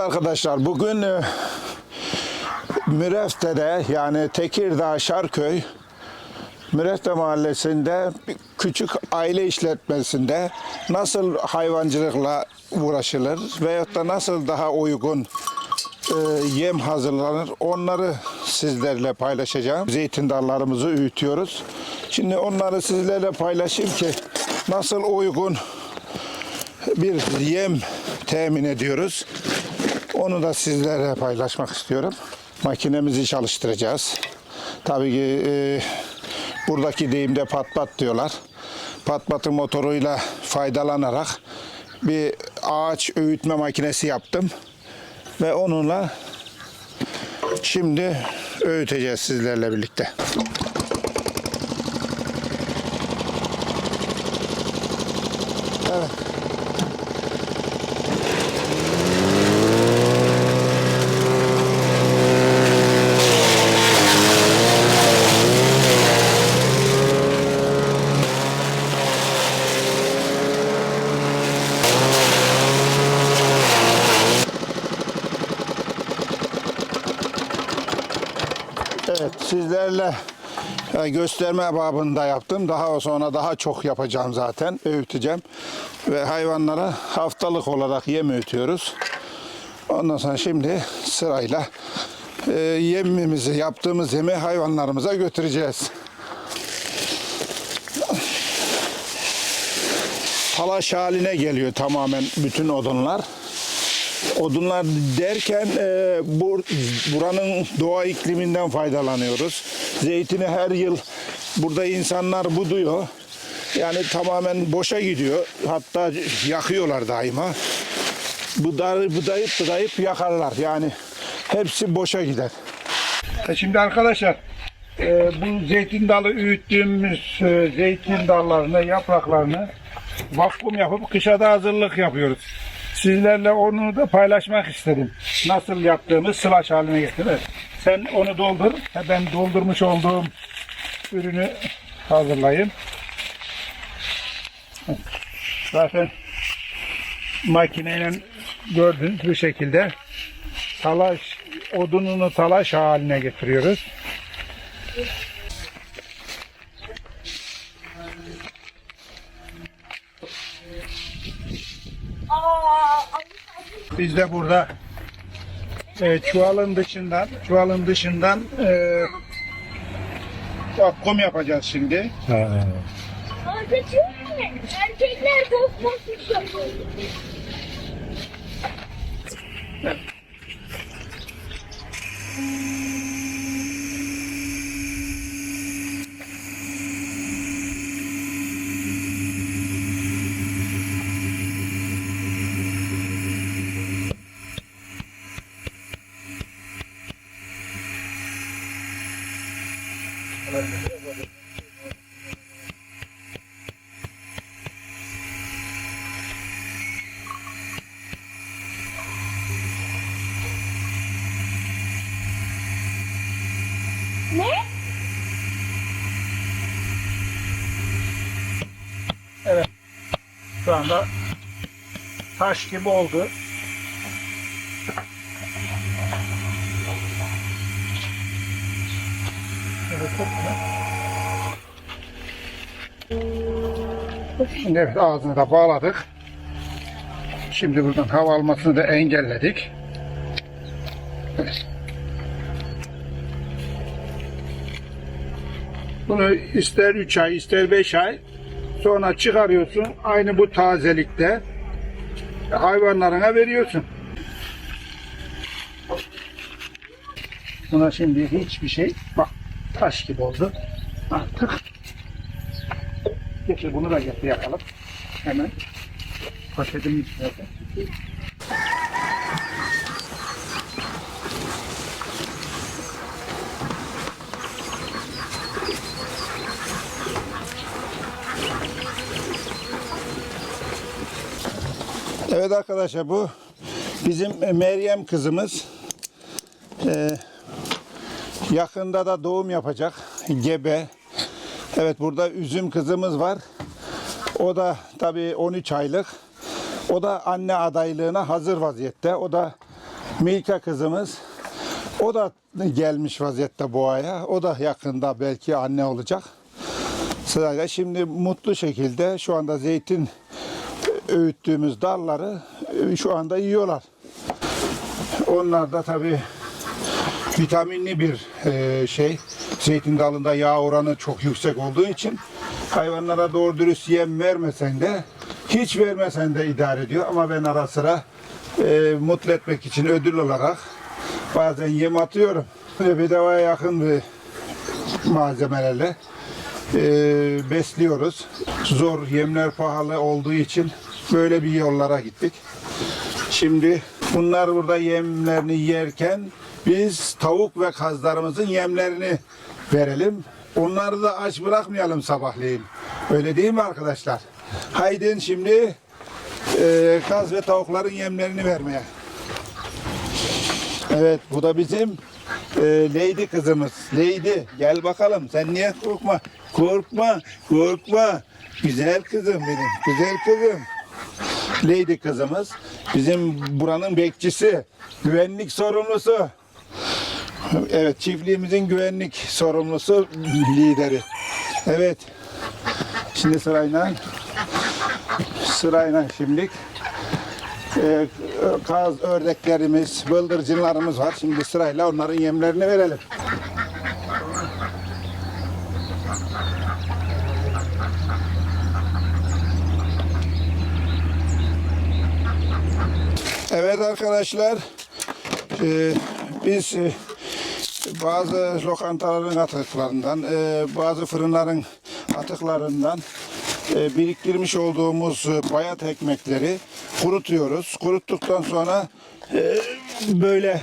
Arkadaşlar bugün e, Mürefte'de yani Tekirdağ Şarköy Mürefte Mahallesi'nde küçük aile işletmesinde nasıl hayvancılıkla uğraşılır veyahut da nasıl daha uygun e, yem hazırlanır onları sizlerle paylaşacağım. Zeytin dallarımızı öğütüyoruz. Şimdi onları sizlerle paylaşayım ki nasıl uygun bir yem temin ediyoruz. Onu da sizlerle paylaşmak istiyorum. Makinemizi çalıştıracağız. Tabii ki e, buradaki deyimde pat pat diyorlar. Pat patın motoruyla faydalanarak bir ağaç öğütme makinesi yaptım. Ve onunla şimdi öğüteceğiz sizlerle birlikte. Evet. Evet sizlerle e, gösterme babında yaptım. Daha sonra daha çok yapacağım zaten. Öğüteceğim. Ve hayvanlara haftalık olarak yem öğütüyoruz. Ondan sonra şimdi sırayla e, yemimizi yaptığımız yemi hayvanlarımıza götüreceğiz. Talaş haline geliyor tamamen bütün odunlar. Odunlar derken e, bu buranın doğa ikliminden faydalanıyoruz. Zeytini her yıl burada insanlar buduyor. Yani tamamen boşa gidiyor. Hatta yakıyorlar daima. Budayıp budayıp budayıp yakarlar. Yani hepsi boşa gider. E Şimdi arkadaşlar e, bu zeytin dalı öğüttüğümüz e, zeytin dallarını, yapraklarını vakum yapıp kışa da hazırlık yapıyoruz. Sizlerle onu da paylaşmak istedim. Nasıl yaptığımız sılaç haline getirir. Sen onu doldur. Ben doldurmuş olduğum ürünü hazırlayayım. Zaten makineyle gördüğünüz bu şekilde talaş odununu talaş haline getiriyoruz. Biz de burada e, çuvalın dışından çuvalın dışından e, vakum yapacağız şimdi. Erkekler, erkekler çok Şu anda taş gibi oldu. Şimdi evet ağzını da bağladık. Şimdi buradan hava almasını da engelledik. Bunu ister 3 ay ister 5 ay Sonra çıkarıyorsun. Aynı bu tazelikte hayvanlarına veriyorsun. Buna şimdi hiçbir şey bak taş gibi oldu. Artık getir bunu da getir yakalım. Hemen poşetimin içine. Evet arkadaşlar bu bizim Meryem kızımız. Ee, yakında da doğum yapacak. Gebe. Evet burada üzüm kızımız var. O da tabii 13 aylık. O da anne adaylığına hazır vaziyette. O da Milka kızımız. O da gelmiş vaziyette boğaya. O da yakında belki anne olacak. Sırayla şimdi mutlu şekilde şu anda zeytin öğüttüğümüz dalları e, şu anda yiyorlar. Onlar da tabii vitaminli bir e, şey. Zeytin dalında yağ oranı çok yüksek olduğu için hayvanlara doğru dürüst yem vermesen de hiç vermesen de idare ediyor. Ama ben ara sıra e, mutlu etmek için ödül olarak bazen yem atıyorum. Ve bedavaya yakın bir malzemelerle e, besliyoruz. Zor yemler pahalı olduğu için böyle bir yollara gittik. Şimdi bunlar burada yemlerini yerken biz tavuk ve kazlarımızın yemlerini verelim. Onları da aç bırakmayalım sabahleyin. Öyle değil mi arkadaşlar? Haydi şimdi e, kaz ve tavukların yemlerini vermeye. Evet bu da bizim e, Lady kızımız. Lady gel bakalım sen niye korkma? Korkma korkma. Güzel kızım benim güzel kızım. Lady kızımız bizim buranın bekçisi, güvenlik sorumlusu. Evet çiftliğimizin güvenlik sorumlusu lideri. Evet. Şimdi sırayla sırayla şimdilik e, kaz ördeklerimiz, bıldırcınlarımız var. Şimdi sırayla onların yemlerini verelim. Evet arkadaşlar, e, biz e, bazı lokantaların atıklarından, e, bazı fırınların atıklarından e, biriktirmiş olduğumuz e, bayat ekmekleri kurutuyoruz. Kuruttuktan sonra e, böyle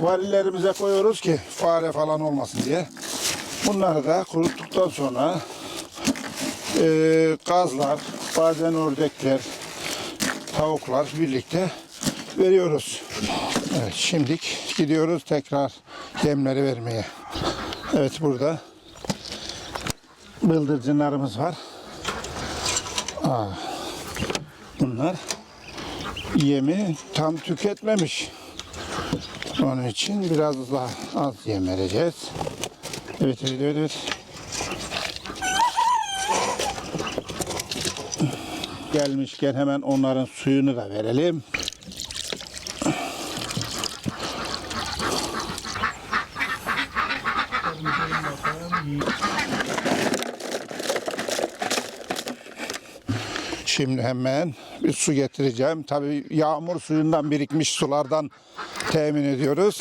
varillerimize koyuyoruz ki fare falan olmasın diye. Bunları da kuruttuktan sonra e, gazlar, bazen ördekler, tavuklar birlikte veriyoruz. Evet, şimdilik gidiyoruz tekrar yemleri vermeye. Evet burada bıldırcınlarımız var. Aa, bunlar yemi tam tüketmemiş. Onun için biraz daha az yem vereceğiz. Evet, evet, evet. evet. Gelmişken hemen onların suyunu da verelim. Şimdi hemen bir su getireceğim. Tabii yağmur suyundan birikmiş sulardan temin ediyoruz.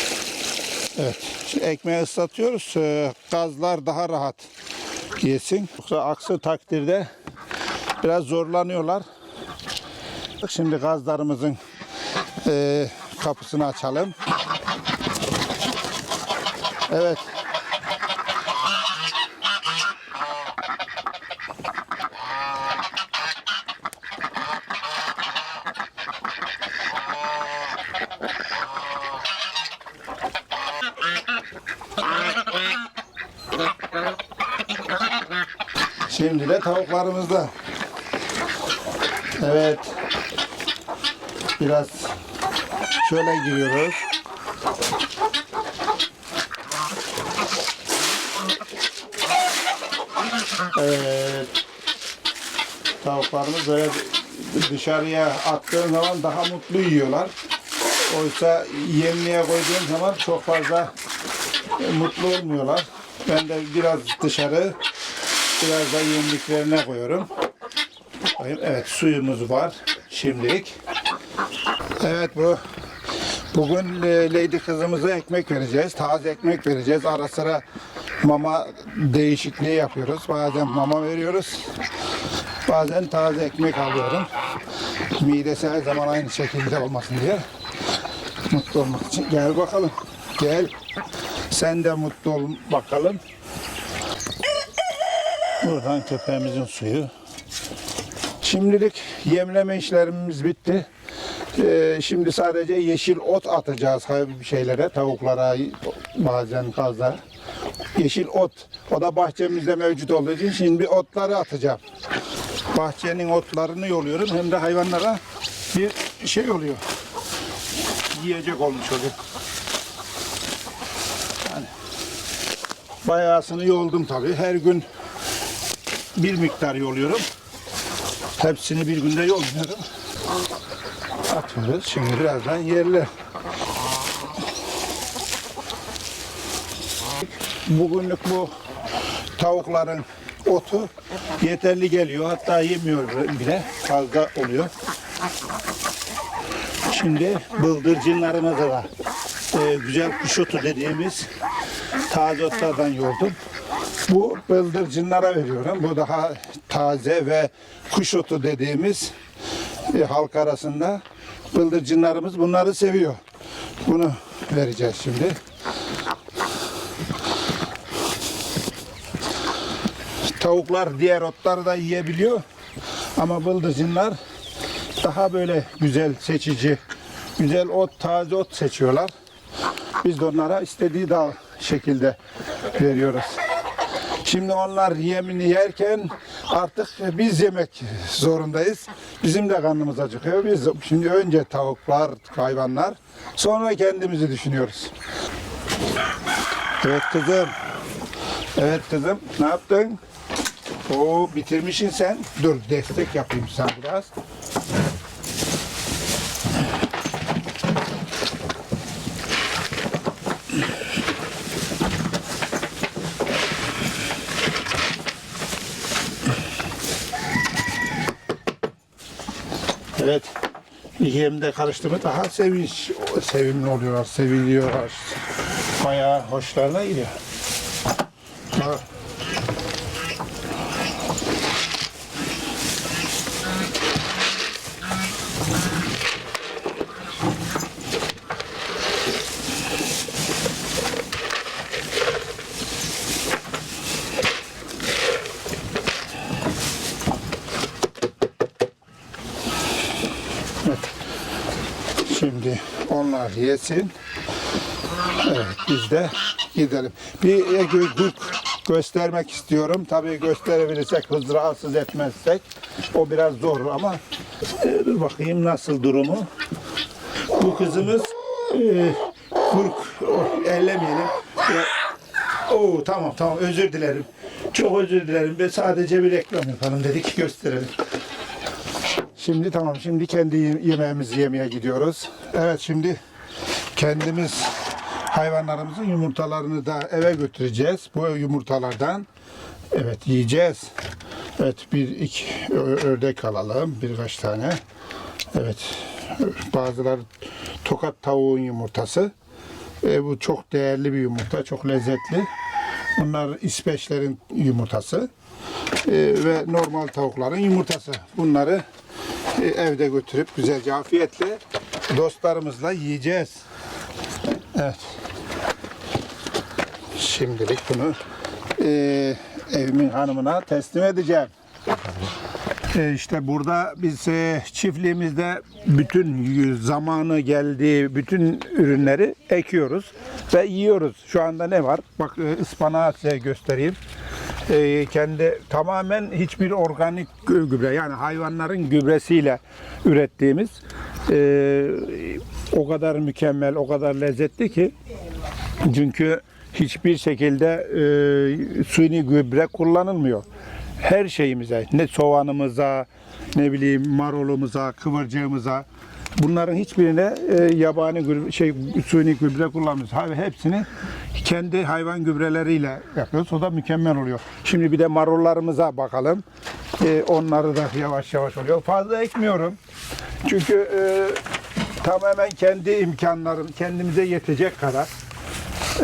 Evet. Şimdi ekmeği ıslatıyoruz. Ee, Gazlar daha rahat yesin. Yoksa aksi takdirde biraz zorlanıyorlar. Şimdi gazlarımızın e, kapısını açalım. Evet. Şimdi de tavuklarımızda. Evet. Biraz şöyle giriyoruz. Evet. Tavuklarımız böyle dışarıya attığın zaman daha mutlu yiyorlar. Oysa yemliğe koyduğum zaman çok fazla mutlu olmuyorlar. Ben de biraz dışarı biraz da yemliklerine koyuyorum. Evet suyumuz var şimdilik. Evet bu bugün Lady kızımıza ekmek vereceğiz. Taze ekmek vereceğiz. Ara sıra mama değişikliği yapıyoruz. Bazen mama veriyoruz. Bazen taze ekmek alıyorum. Midesi her zaman aynı şekilde olmasın diye. Mutlu olmak için. Gel bakalım. Gel. Sen de mutlu ol bakalım. Buradan köpeğimizin suyu. Şimdilik yemleme işlerimiz bitti. Ee, şimdi sadece yeşil ot atacağız şeylere, tavuklara, bazen kazlara. Yeşil ot. O da bahçemizde mevcut olduğu için şimdi otları atacağım. bahçenin otlarını yoluyorum hem de hayvanlara bir şey oluyor. Yiyecek olmuş oluyor. Yani bayağısını yoldum tabii. Her gün bir miktar yoluyorum. Hepsini bir günde yolmuyorum. Atıyoruz. Şimdi birazdan yerler. Bugünlük bu tavukların otu yeterli geliyor. Hatta yemiyor bile. Fazla oluyor. Şimdi bıldırcınlarımıza da e, güzel kuş otu dediğimiz taze otlardan yoldum. Bu bıldırcınlara veriyorum. Bu daha taze ve kuş otu dediğimiz e, halk arasında bıldırcınlarımız bunları seviyor. Bunu vereceğiz şimdi. Tavuklar diğer otları da yiyebiliyor. Ama bıldırcınlar daha böyle güzel seçici, güzel ot, taze ot seçiyorlar. Biz de onlara istediği dal şekilde veriyoruz. Şimdi onlar yemini yerken artık biz yemek zorundayız. Bizim de karnımız acıkıyor. Biz şimdi önce tavuklar, hayvanlar, sonra kendimizi düşünüyoruz. Evet kızım. Evet kızım. Ne yaptın? Oo bitirmişsin sen. Dur destek yapayım sen biraz. Evet. Yemde karıştırma daha sevinç, sevimli oluyorlar, seviliyorlar. Bayağı hoşlarına gidiyor. Bak. Evet. Şimdi onlar yesin. Evet biz de gidelim. Bir gö- göstermek istiyorum. Tabii gösterebilirsek, hız rahatsız etmezsek o biraz zor ama e, bakayım nasıl durumu. Bu kızımız e, kurk o, ellemeyelim. E, Oo tamam tamam özür dilerim. Çok özür dilerim. Ve sadece bir reklam yapalım dedik gösterelim. Şimdi tamam şimdi kendi ye- yemeğimizi yemeye gidiyoruz. Evet şimdi kendimiz hayvanlarımızın yumurtalarını da eve götüreceğiz. Bu yumurtalardan evet yiyeceğiz. Evet bir iki ördek alalım birkaç tane. Evet bazıları tokat tavuğun yumurtası. E, bu çok değerli bir yumurta, çok lezzetli. Bunlar İsveçlerin yumurtası E, ve normal tavukların yumurtası. Bunları evde götürüp güzelce afiyetle dostlarımızla yiyeceğiz. Evet. Şimdilik bunu e, evimin hanımına teslim edeceğim. E, işte burada biz e, çiftliğimizde bütün zamanı geldiği bütün ürünleri ekiyoruz ve yiyoruz. Şu anda ne var? Bak e, ıspanağı size göstereyim. E, kendi tamamen hiçbir organik gü- gübre yani hayvanların gübresiyle ürettiğimiz e, o kadar mükemmel, o kadar lezzetli ki çünkü hiçbir şekilde e, suni gübre kullanılmıyor. Her şeyimize, ne soğanımıza, ne bileyim marulumuza, kıvırcığımıza bunların hiçbirine e, yabani gübre, şey suni gübre kullanmıyoruz. Ha- Hepsini kendi hayvan gübreleriyle yapıyoruz. O da mükemmel oluyor. Şimdi bir de marullarımıza bakalım. E, onları da yavaş yavaş oluyor. Fazla ekmiyorum. Çünkü e, tamamen kendi imkanlarım, kendimize yetecek kadar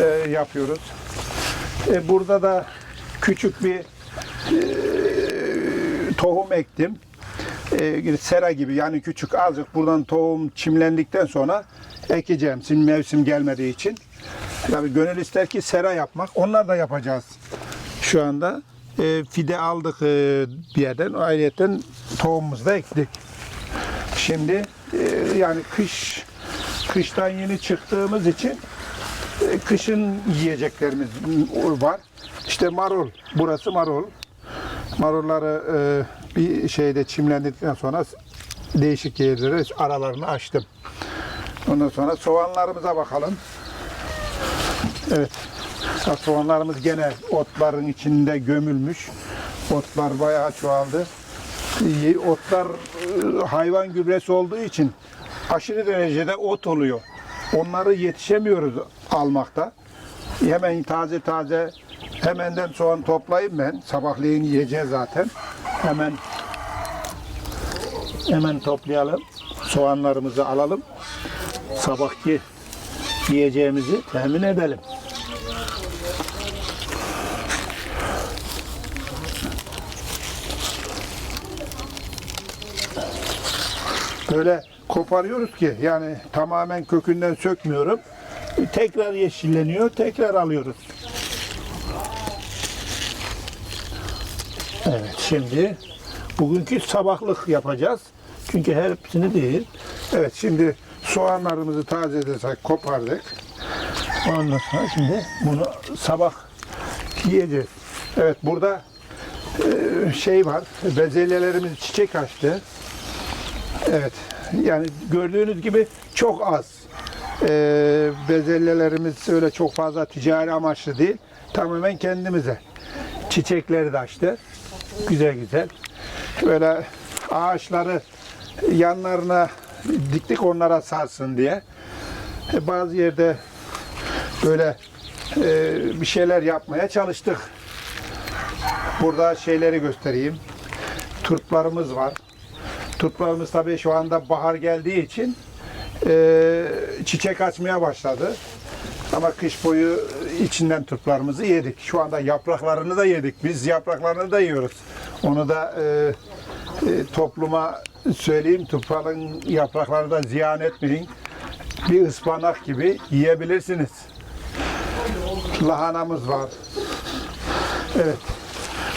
e, yapıyoruz. E, burada da küçük bir e, tohum ektim. E, sera gibi yani küçük azıcık buradan tohum çimlendikten sonra ekeceğim. Şimdi mevsim gelmediği için. Tabii gönül ister ki sera yapmak. Onlar da yapacağız. Şu anda e, fide aldık e, bir yerden. Ayrıyeten tohumumuzu da ektik. Şimdi e, yani kış kıştan yeni çıktığımız için e, kışın yiyeceklerimiz var. İşte marul. Burası marul. Marulları e, bir şeyde çimlendikten sonra değişik yerlere aralarını açtım. Ondan sonra soğanlarımıza bakalım. Evet. Soğanlarımız gene otların içinde gömülmüş. Otlar bayağı çoğaldı. Otlar e, hayvan gübresi olduğu için aşırı derecede ot oluyor. Onları yetişemiyoruz almakta. Hemen taze taze hemenden soğan toplayayım ben. Sabahleyin yiyeceğiz zaten. Hemen hemen toplayalım. Soğanlarımızı alalım. Sabahki yiyeceğimizi temin edelim. Böyle koparıyoruz ki yani tamamen kökünden sökmüyorum. Tekrar yeşilleniyor, tekrar alıyoruz. Evet şimdi bugünkü sabahlık yapacağız. Çünkü hepsini değil. Evet şimdi soğanlarımızı tazelesek kopardık. Ondan sonra şimdi bunu sabah yiyeceğiz. Evet burada e, şey var. Bezelyelerimiz çiçek açtı. Evet. Yani gördüğünüz gibi çok az. Ee, bezelyelerimiz öyle çok fazla ticari amaçlı değil. Tamamen kendimize. Çiçekleri de açtı. Güzel güzel. Böyle ağaçları yanlarına diktik onlara sarsın diye. E, Bazı yerde böyle e, bir şeyler yapmaya çalıştık. Burada şeyleri göstereyim. Turplarımız var. Turplarımız tabii şu anda bahar geldiği için e, çiçek açmaya başladı. Ama kış boyu içinden turplarımızı yedik. Şu anda yapraklarını da yedik. Biz yapraklarını da yiyoruz. Onu da e, e, topluma söyleyeyim. Turpların yapraklarını da ziyan etmeyin. Bir ıspanak gibi yiyebilirsiniz. Lahanamız var. Evet.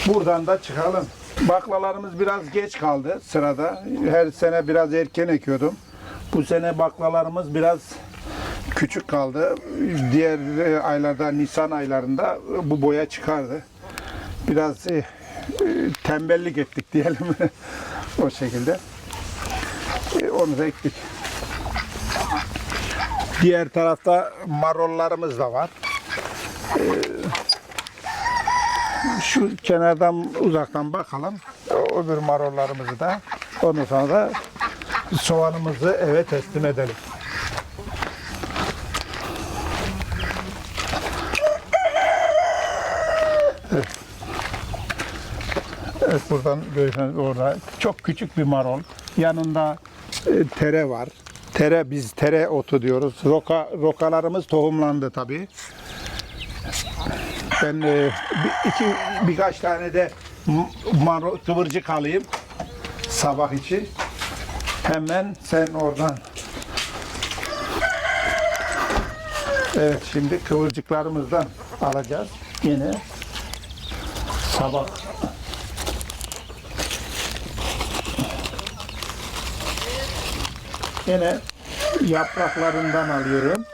Buradan da çıkalım. Baklalarımız biraz geç kaldı sırada. Her sene biraz erken ekiyordum. Bu sene baklalarımız biraz küçük kaldı. Diğer e, aylarda, Nisan aylarında bu boya çıkardı. Biraz e, e, tembellik ettik diyelim o şekilde. E, Onu da ektik. Diğer tarafta marollarımız da var. şu kenardan uzaktan bakalım. Öbür marollarımızı da. Ondan sonra da soğanımızı eve teslim edelim. Evet. Evet buradan görüyorsunuz orada çok küçük bir marol. Yanında e, tere var. Tere biz tere otu diyoruz. Roka rokalarımız tohumlandı tabii. Ben e, bir, iki, birkaç tane de m- maro, kıvırcık alayım sabah için. Hemen sen oradan. Evet şimdi kıvırcıklarımızdan alacağız. Yine sabah. Yine yapraklarından alıyorum.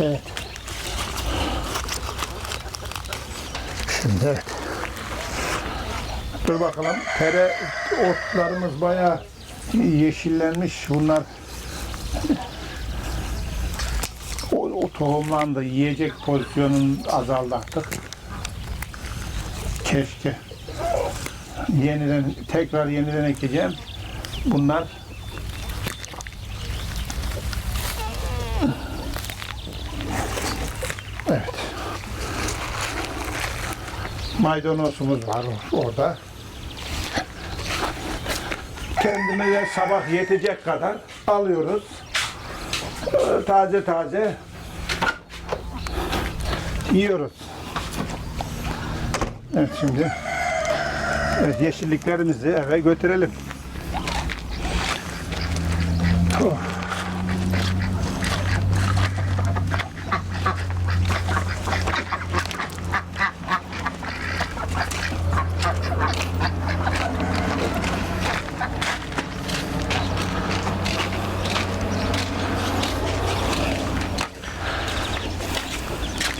Evet. Şimdi evet. Dur bakalım. Tere otlarımız bayağı yeşillenmiş. Bunlar o, o tohumlandı. Yiyecek pozisyonun azaldı artık. Keşke. Yeniden tekrar yeniden ekeceğim. Bunlar Evet. Maydanozumuz var orada. Kendimize sabah yetecek kadar alıyoruz. Taze taze yiyoruz. Evet şimdi evet, yeşilliklerimizi eve götürelim.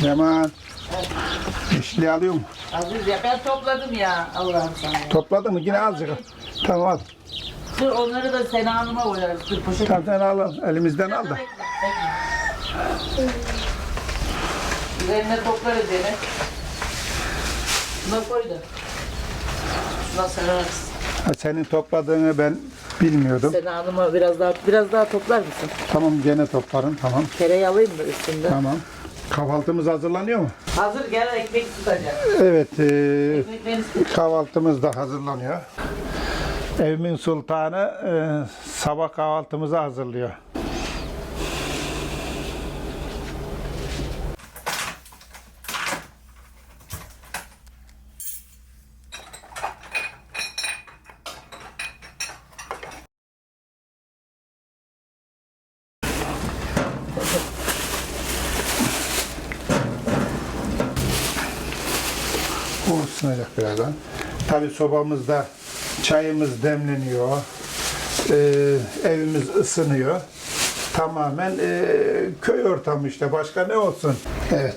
Leman. Yeşilliği alıyor mu? Aziz ya ben topladım ya Allah'ım sana. ya. Topladın mı? Yine azıcık. al. Tamam al. Dur onları da Sena Hanım'a koyarız. Dur poşet. Tamam sen al, al. Elimizden al da. Bekle, bekle. Üzerine toplarız yine. Buna koy da. Şuna sararız. Ha, senin topladığını ben bilmiyordum. Sena Hanım'a biraz daha biraz daha toplar mısın? Tamam gene toplarım. Tamam. Tereyağı alayım mı üstünde? Tamam. Kahvaltımız hazırlanıyor mu? Hazır gel ekmek tutacak. Evet. e, Ekmek beni kahvaltımız da hazırlanıyor. Evimin sultanı e, sabah kahvaltımızı hazırlıyor. Bu ısınacak birazdan. Tabi sobamızda çayımız demleniyor. Ee, evimiz ısınıyor. Tamamen e, köy ortamı işte. Başka ne olsun? Evet.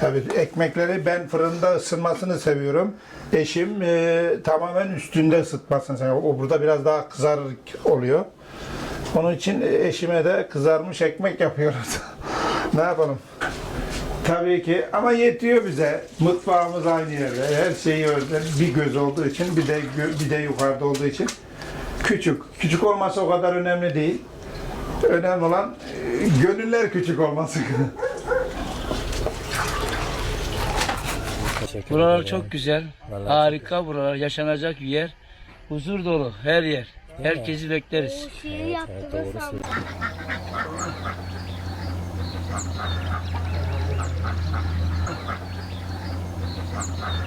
Tabii ekmekleri ben fırında ısınmasını seviyorum. Eşim e, tamamen üstünde ısıtmasını seviyor. O burada biraz daha kızarık oluyor. Onun için eşime de kızarmış ekmek yapıyoruz. ne yapalım? Tabii ki ama yetiyor bize. Mutfağımız aynı yerde. Her şeyi özel bir göz olduğu için bir de bir de yukarıda olduğu için küçük. Küçük olması o kadar önemli değil. Önemli olan e, gönüller küçük olması. Buralar çok güzel. Harika buralar. Yaşanacak bir yer. Huzur dolu her yer. Herkesi bekleriz. Şiir yaptı da あ!